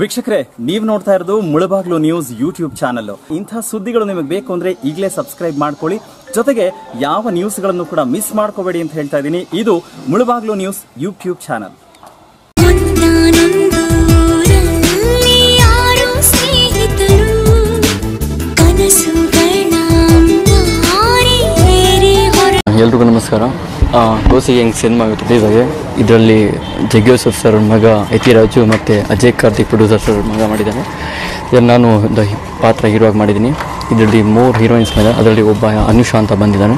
ವೀಕ್ಷಕರೇ, ನೀವು ನೋಡ್ತಾ ಇರೋದು ಮುಳಬಾಗ್ಲು ನ್ಯೂಸ್ ಯೂಟ್ಯೂಬ್ ಚಾನಲ್ ಇಂಥ ಸುದ್ದಿಗಳು ನಿಮಗೆ ಬೇಕು ಅಂದ್ರೆ ಈಗಲೇ ಸಬ್ಸ್ಕ್ರೈಬ್ ಮಾಡ್ಕೊಳ್ಳಿ. ಜೊತೆಗೆ ಯಾವ ನ್ಯೂಸ್ಗಳನ್ನು ಕೂಡ ಮಿಸ್ ಮಾಡ್ಕೋಬೇಡಿ ಅಂತ ಹೇಳ್ತಾ ಇದ್ದೀನಿ. ಇದು ಮುಳಬಾಗ್ಲು ನ್ಯೂಸ್ ಯೂಟ್ಯೂಬ್ ಚಾನಲ್. ಎಲ್ರಿಗೂ ನಮಸ್ಕಾರ. ಗೋಸಿಗೆ ಹೆಂಗೆ ಸಿನಿಮಾ ರಿಲೀಸ್ ಇವಾಗ ಇದರಲ್ಲಿ ಜಗ್ಗೇಶ್ವರ್ ಸರ್ ಮಗ ಯತಿರಾಜು ಮತ್ತು ಅಜಯ್ ಕಾರ್ತಿಕ್ ಪ್ರೊಡ್ಯೂಸರ್ ಸರ್ ಮಗ ಮಾಡಿದ್ದಾನೆ. ಇದನ್ನು ನಾನು ಪಾತ್ರ ಹೀರೋ ಆಗಿ ಮಾಡಿದ್ದೀನಿ. ಇದರಲ್ಲಿ ಮೂರು ಹೀರೋಯಿನ್ಸ್ ಮೇಲೆ, ಅದರಲ್ಲಿ ಒಬ್ಬ ಅನುಷಾ ಅಂತ ಬಂದಿದ್ದಾನೆ.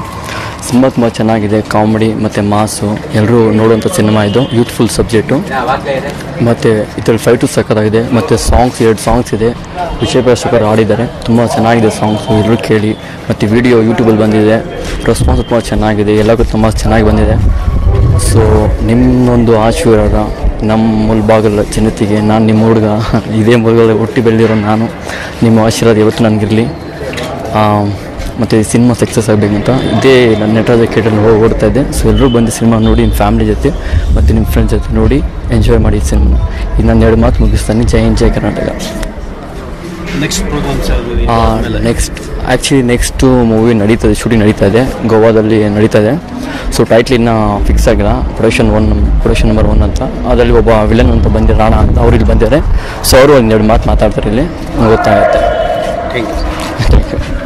ತುಂಬ ತುಂಬ ಚೆನ್ನಾಗಿದೆ, ಕಾಮಿಡಿ ಮತ್ತು ಮಾಸು ಎಲ್ಲರೂ ನೋಡುವಂಥ ಸಿನಿಮಾ ಇದು. ಯೂತ್ಫುಲ್ ಸಬ್ಜೆಕ್ಟು ಮತ್ತು ಇದರಲ್ಲಿ ಫೈಟು ಸಕ್ಕತ್ತಾಗಿದೆ ಮತ್ತು ಸಾಂಗ್ಸ್ ಎರಡು ಸಾಂಗ್ಸ್ ಇದೆ. ವಿಷಯ ಪ್ರೇಕ್ಷಕರು ಆಡಿದ್ದಾರೆ ತುಂಬ ಚೆನ್ನಾಗಿದೆ ಸಾಂಗ್ಸು ಎಲ್ಲರೂ ಕೇಳಿ. ಮತ್ತು ವಿಡಿಯೋ ಯೂಟ್ಯೂಬಲ್ಲಿ ಬಂದಿದೆ. ರೆಸ್ಪಾನ್ಸ್ ತುಂಬ ಚೆನ್ನಾಗಿದೆ ಎಲ್ಲಕ್ಕೂ ತುಂಬ ಚೆನ್ನಾಗಿ ಬಂದಿದೆ. ಸೊ ನಿಮ್ಮೊಂದು ಆಶೀರ್ವಾದ ನಮ್ಮ ಮುಲ್ಬಾಗಲ ಜನತೆಗೆ, ನಾನು ನಿಮ್ಮ ಹುಡುಗ, ಇದೇ ಮುಲ್ಗಲ್ಲಿ ಹುಟ್ಟಿ ಬೆಳೆದಿರೋ ನಾನು. ನಿಮ್ಮ ಆಶೀರ್ವಾದ ಇವತ್ತು ನನಗಿರಲಿ. ಮತ್ತು ಈ ಸಿನಿಮಾ ಸಕ್ಸಸ್ ಆಗಬೇಕಂತ ಇದೇ ನನ್ನ ನಟರಾಜ ಕೇಟಲ್ಲಿ ಹೋಗಿ ಓಡ್ತಾ ಇದ್ದೆ. ಸೊ ಎಲ್ಲರೂ ಬಂದು ಸಿನಿಮಾ ನೋಡಿ ನಿಮ್ಮ ಫ್ಯಾಮಿಲಿ ಜೊತೆ ಮತ್ತು ನಿಮ್ಮ ಫ್ರೆಂಡ್ಸ್ ಜೊತೆ ನೋಡಿ ಎಂಜಾಯ್ ಮಾಡಿ ಸಿನಿಮಾ. ಇದು ನಾನು ಎರಡು ಮಾತು ಮುಗಿಸ್ತಾನೆ. ಜೈ ಹಿಂದ್ ಜೈ Karnataka. Next next actually next movie ನಡೀತದೆ ಶೂಟಿಂಗ್ ನಡೀತಾ ಇದೆ. ಗೋವಾದಲ್ಲಿ ನಡೀತಾ ಇದೆ. ಸೊ ಟೈಟ್ಲ್ ಇನ್ನೂ ಫಿಕ್ಸ್ ಆಗಿಲ್ಲ. Production one production number one ಅಂತ. ಅದರಲ್ಲಿ ಒಬ್ಬ ವಿಲನ್ ಅಂತ ಬಂದಿದೆ ರಾಣ ಅಂತ. ಅವ್ರು ಇಲ್ಲಿ ಬಂದಿದ್ದಾರೆ. ಸೊ ಅವರು ಎರಡು ಮಾತು ಮಾತಾಡ್ತಾರೆ ಇಲ್ಲಿ. ಗೊತ್ತಾಗುತ್ತೆ. ಥ್ಯಾಂಕ್ ಯು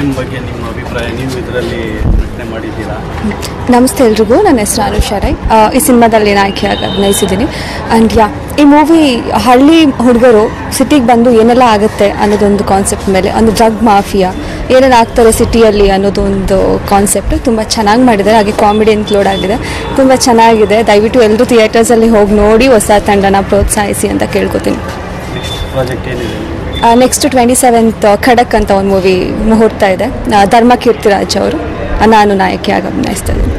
ಫಿಲಿಮ್ ಬಗ್ಗೆ ನಿಮ್ಮ ಅಭಿಪ್ರಾಯ ನೀವು ಇದರಲ್ಲಿ ಮಾಡಿದ್ದೀರಾ? ನಮಸ್ತೆ ಎಲ್ರಿಗೂ ನನ್ನ ಹೆಸರು ಅನುಷಾ ರೈ. ಈ ಸಿನಿಮಾದಲ್ಲಿ ನಾಯಕಿ ಅಭಿನಯಿಸಿದ್ದೀನಿ. ಆ್ಯಂಡ್ ಯಾ ಈ ಮೂವಿ ಹಳ್ಳಿ ಹುಡುಗರು ಸಿಟಿಗೆ ಬಂದು ಏನೆಲ್ಲ ಆಗುತ್ತೆ ಅನ್ನೋದೊಂದು ಕಾನ್ಸೆಪ್ಟ್ ಮೇಲೆ ಒಂದು ಡ್ರಗ್ ಮಾಫಿಯಾ ಏನೇನು ಆಗ್ತಾರೆ ಸಿಟಿಯಲ್ಲಿ ಅನ್ನೋದೊಂದು ಕಾನ್ಸೆಪ್ಟ್ ತುಂಬ ಚೆನ್ನಾಗಿ ಮಾಡಿದ್ದಾರೆ. ಹಾಗೆ ಕಾಮಿಡಿ ಇನ್ಕ್ಲೂಡ್ ಆಗಿದೆ. ತುಂಬ ಚೆನ್ನಾಗಿದೆ. ದಯವಿಟ್ಟು ಎಲ್ಲರೂ ಥಿಯೇಟರ್ಸಲ್ಲಿ ಹೋಗಿ ನೋಡಿ ಹೊಸ ತಂಡನ ಪ್ರೋತ್ಸಾಹಿಸಿ ಅಂತ ಕೇಳ್ಕೊತೀನಿ. ಪ್ರಾಜೆಕ್ಟ್ ಏನಿದೆ? ನೆಕ್ಸ್ಟ್ ಟ್ವೆಂಟಿ ಸೆವೆಂತ್ ಖಡಕ್ ಅಂತ ಒಂದು ಮೂವಿ ಮುಹೂರ್ತ ಇದೆ. ಧರ್ಮ ಕೀರ್ತಿರಾಜ್ ಅವರು ನಾನು ನಾಯಕಿಯಾಗಿ ಅಭಿನಯಿಸ್ತಾ ಇದ್ದೀನಿ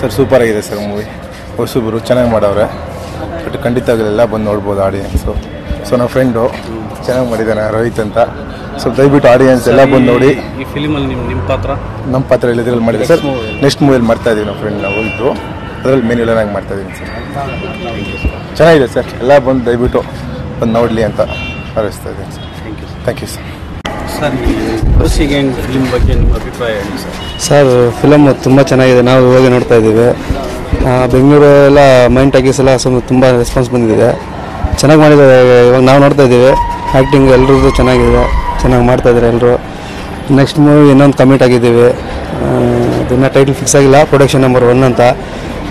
ಸರ್ ಸೂಪರ್ ಆಗಿದೆ ಸರ್ ಮೂವಿ ಹೊಸಬ್ರು ಚೆನ್ನಾಗಿ ಮಾಡವ್ರೆ. ಬಟ್ ಖಂಡಿತವಾಗಲೆಲ್ಲ ಬಂದು ನೋಡ್ಬೋದು ಆಡಿಯನ್ಸು ಸೊ ನನ್ನ ಫ್ರೆಂಡು ಚೆನ್ನಾಗಿ ಮಾಡಿದ್ದಾನೆ ರೋಹಿತ್ ಅಂತ. ಸೊ ದಯವಿಟ್ಟು ಆಡಿಯನ್ಸ್ ಎಲ್ಲ ಬಂದು ನೋಡಿ. ಈ ಫಿಲ್ಮಲ್ಲಿ ನಿಮ್ಮ ನಿಮ್ಮ ಪಾತ್ರ? ನಮ್ಮ ಪಾತ್ರ ಇಲ್ಲದ್ರಲ್ಲಿ ಮಾಡಿದೆ ಸರ್? ನೆಕ್ಸ್ಟ್ ಮೂವಿಯಲ್ಲಿ ಮಾಡ್ತಾ ಇದ್ದೀವಿ ನಮ್ಮ ಫ್ರೆಂಡ್ ನಾವು ಇದ್ದು ಅದರಲ್ಲಿ ಮೇನ್ ನಂಗೆ ಮಾಡ್ತಾ ಇದ್ದೀನಿ ಸರ್. ಚೆನ್ನಾಗಿದೆ ಸರ್. ಎಲ್ಲ ಬಂದು ದಯವಿಟ್ಟು ಬಂದು ನೋಡಲಿ ಅಂತ ಭಾವಿಸ್ತಾ ಇದ್ದೀನಿ sir. Thank you thank you sir film ಬಗ್ಗೆ ನಿಮ್ಮ ಅಭಿಪ್ರಾಯ ಹೇಳಿ ಸರ್? ಸರ್ ಫಿಲಮ್ ತುಂಬ ಚೆನ್ನಾಗಿದೆ. ನಾವು ಇವಾಗ ನೋಡ್ತಾ ಇದ್ದೀವಿ. ಆ, ಬೆಂಗಳೂರು ಎಲ್ಲ ಮೈಂಡ್ ಟಾಕೀಸ್ ಎಲ್ಲ ಸುಮ್ಮನೆ ತುಂಬ ರೆಸ್ಪಾನ್ಸ್ ಬಂದಿದೆ. ಚೆನ್ನಾಗಿ ಮಾಡಿದ್ದಾರೆ. ಇವಾಗ ನಾವು ನೋಡ್ತಾ ಇದ್ದೀವಿ. ಆ್ಯಕ್ಟಿಂಗ್ ಎಲ್ರದ್ದು ಚೆನ್ನಾಗಿದೆ. ಚೆನ್ನಾಗಿ ಮಾಡ್ತಾ ಇದ್ದಾರೆ ಎಲ್ಲರೂ ನೆಕ್ಸ್ಟ್ ಮೂವಿ ಇನ್ನೊಂದು ಕಮಿಟ್ ಆಗಿದ್ದೀವಿ. ಅದನ್ನು ಅದನ್ನ ಟೈಟಲ್ ಫಿಕ್ಸ್ ಆಗಿಲ್ಲ. ಪ್ರೊಡಕ್ಷನ್ ನಂಬರ್ ಒನ್ ಅಂತ.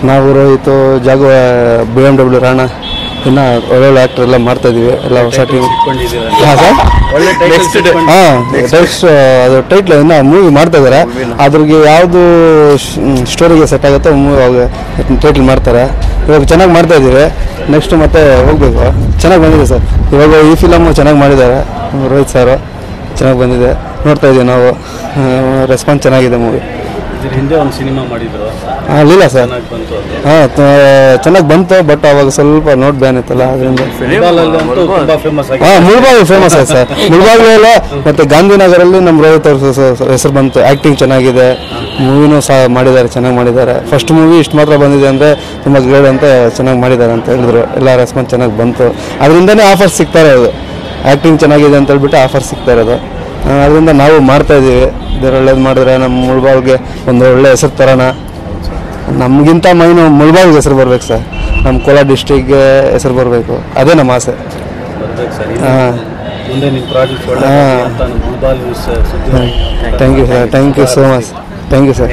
ನಾವು ರೋಹಿತು ಜಾಗ ಬಿ ಎಂ ಡಬ್ಲ್ಯೂ ರಾಣ ಇನ್ನು ಒಳ್ಳೊಳ್ಳೆ ಆಕ್ಟರ್ ಎಲ್ಲ ಮಾಡ್ತಾ ಇದೀವಿ. ಎಲ್ಲ ಹೊಸ ಟೀಮ್ ಹಾಂ ಸರ್ ಹಾಂ ನೆಕ್ಸ್ಟ್ ಅದು ಟೈಟ್ಲ್ ಇನ್ನು ಮೂವಿ ಮಾಡ್ತಾ ಇದ್ದಾರೆ ಅದ್ರಿಗೆ ಯಾವುದು ಸ್ಟೋರಿಗೆ ಸೆಟ್ ಆಗುತ್ತೋ ಮೂವಿ ಅವಾಗ ಟೈಟ್ಲ್ ಮಾಡ್ತಾರೆ. ಇವಾಗ ಚೆನ್ನಾಗಿ ಮಾಡ್ತಾ ಇದ್ದೀವಿ. ನೆಕ್ಸ್ಟ್ ಮತ್ತೆ ಹೋಗ್ಬೇಕು. ಚೆನ್ನಾಗಿ ಬಂದಿದೆ ಸರ್ ಇವಾಗ ಈ ಫಿಲಮು ಚೆನ್ನಾಗಿ ಮಾಡಿದ್ದಾರೆ. ರೋಹಿತ್ ಸರ್ ಚೆನ್ನಾಗಿ ಬಂದಿದೆ. ನೋಡ್ತಾ ಇದ್ದೀವಿ ನಾವು. ರೆಸ್ಪಾನ್ಸ್ ಚೆನ್ನಾಗಿದೆ ಮೂವಿ ಹಿಂದೆ ಒಂದು ಸಿನಿಮಾ ಮಾಡಿದ್ರು. ಅಲ್ಲಿಲ್ಲ ಸರ್. ಚೆನ್ನಾಗಿ ಬಂತು ಅದು. ಹಾಂ ಚೆನ್ನಾಗಿ ಬಂತು ಬಟ್ ಅವಾಗ ಸ್ವಲ್ಪ ನೋಟ್ ಬ್ಯಾನ್ ಇತ್ತಲ್ಲ ಅದರಿಂದ. ಹಾಂ ತುಂಬಾ ಫೇಮಸ್ ಆಯ್ತು ಸರ್. ಮುಳ್ಬಾಗಿಲೆಲ್ಲ ಮತ್ತೆ ಗಾಂಧಿನಗರಲ್ಲಿ ನಮ್ಮ ರೋಹಿತ್ ಅವ್ರ ಹೆಸರು ಬಂತು. ಆ್ಯಕ್ಟಿಂಗ್ ಚೆನ್ನಾಗಿದೆ. ಮೂವಿನೂ ಸಹ ಮಾಡಿದ್ದಾರೆ ಚೆನ್ನಾಗಿ ಮಾಡಿದ್ದಾರೆ. ಫಸ್ಟ್ ಮೂವಿ ಇಷ್ಟು ಮಾತ್ರ ಬಂದಿದೆ ಅಂದರೆ ತುಂಬ ಗ್ರೇಡ್ ಅಂತ ಚೆನ್ನಾಗಿ ಮಾಡಿದ್ದಾರೆ ಅಂತ ಹೇಳಿದ್ರು. ಎಲ್ಲ ರೆಸ್ಪಾನ್ಸ್ ಚೆನ್ನಾಗಿ ಬಂತು. ಅದರಿಂದನೇ ಆಫರ್ ಸಿಗ್ತಾರೆ ಅದು ಆ್ಯಕ್ಟಿಂಗ್ ಚೆನ್ನಾಗಿದೆ ಅಂತ ಹೇಳ್ಬಿಟ್ಟು ಆಫರ್ ಸಿಗ್ತಾ ಇರೋದು. ಅದರಿಂದ ನಾವು ಮಾಡ್ತಾ ಇದ್ದೀವಿ. ಇದ್ರ ಒಳ್ಳೇದು ಮಾಡಿದ್ರೆ ನಮ್ಮ ಮುಳ್ಬಾಗ್ಗೆ ಒಂದು ಒಳ್ಳೆ ಹೆಸರು ತರೋಣ. ನಮಗಿಂತ ಮೈನು ಮುಳ್ಬಾಗ್ಗೆ ಹೆಸರು ಬರ್ಬೇಕು ಸರ್. ನಮ್ಮ ಕೋಲಾರ ಡಿಸ್ಟಿಕ್ಗೆ ಹೆಸರು ಬರಬೇಕು. ಅದೇ ನಮ್ಮ ಆಸೆ. ಹಾಂ. ಹಾಂ. Thank you sir thank you so much thank you sir